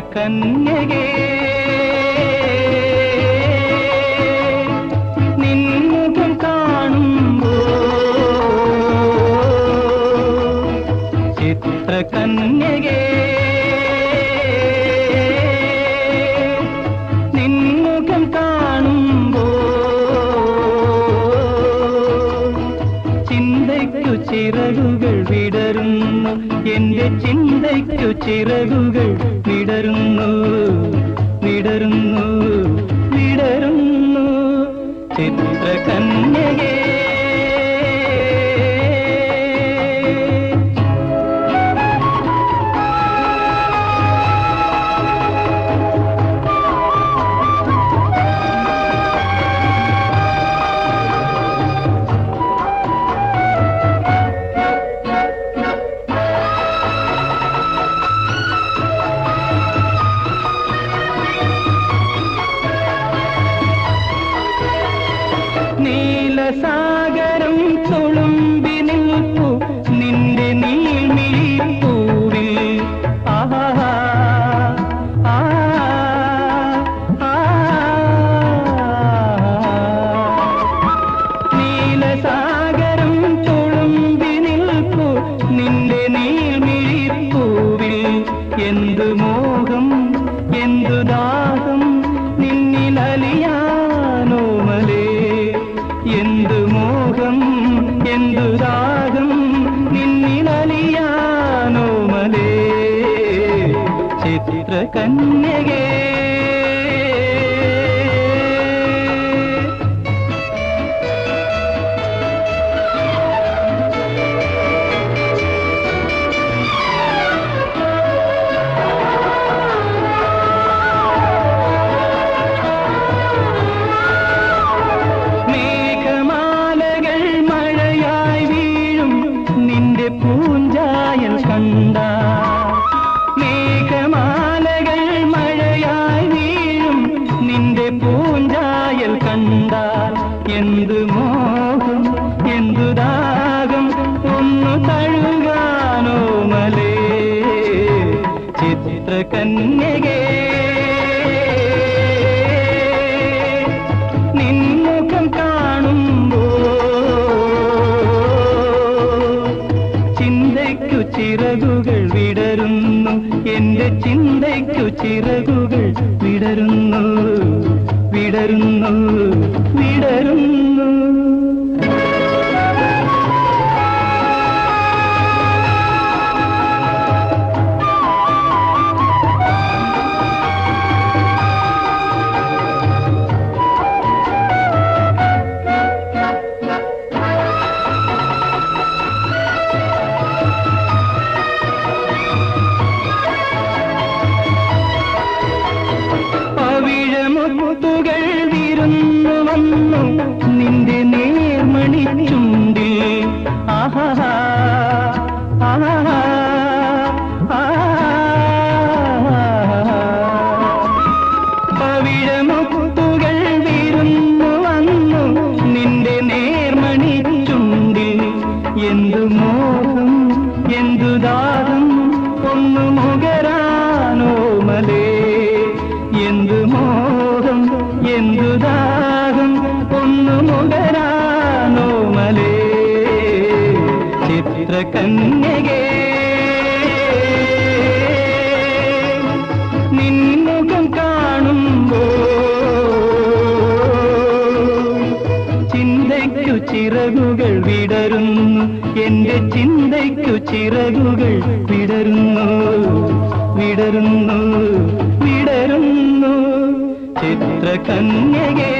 ചിത്രകന്യകേ നിൻമുഖം കാണുമ്പോ ചിത്രകന്യകേ. നിൻമുഖം കാണുമ്പോ ചിന്തയ്ക്കു വിടരുന്നു എന്റെ ചിന്തയ്ക്കു ചിറകുകൾ വിടരുന്നു വിടരുന്നു വിടരുന്നു ചിത്രകന്യകേ besar. ചിത്രകന്യകേ മേഘമാലകൾ ചിത്രകന്യകേ നിൻമുഖം കാണുമ്പോ ചിന്തയ്ക്കു ചിറകുകൾ വിടരുന്നു. എന്റെ ചിന്തയ്ക്കു ചിറകുകൾ വിടരുന്നു. വിടരുന്നു. വിടരുന്നു. പവിഴമുത്തുകൾ വിരുന്നു വന്നു. നിന്റെ നേർമണി ചുണ്ടിൽ. ആഹാ ആഹാ നിന്റെ നേർമണി ചുണ്ടിൽ എന്തു ദാഹം ഒന്നു മുകരാനോ മലേ ചിത്രകന്യകേ നിൻമുഖം കാണുമ്പോ ചിന്തയ്ക്കു ചിറകുകൾ വിടരുന്നു. എന്റെ ചിന്തയ്ക്കു ചിറകുകൾ വിടരുന്നു. വിടരുന്നു. വിടരുന്നു ചിത്രകന്യകേ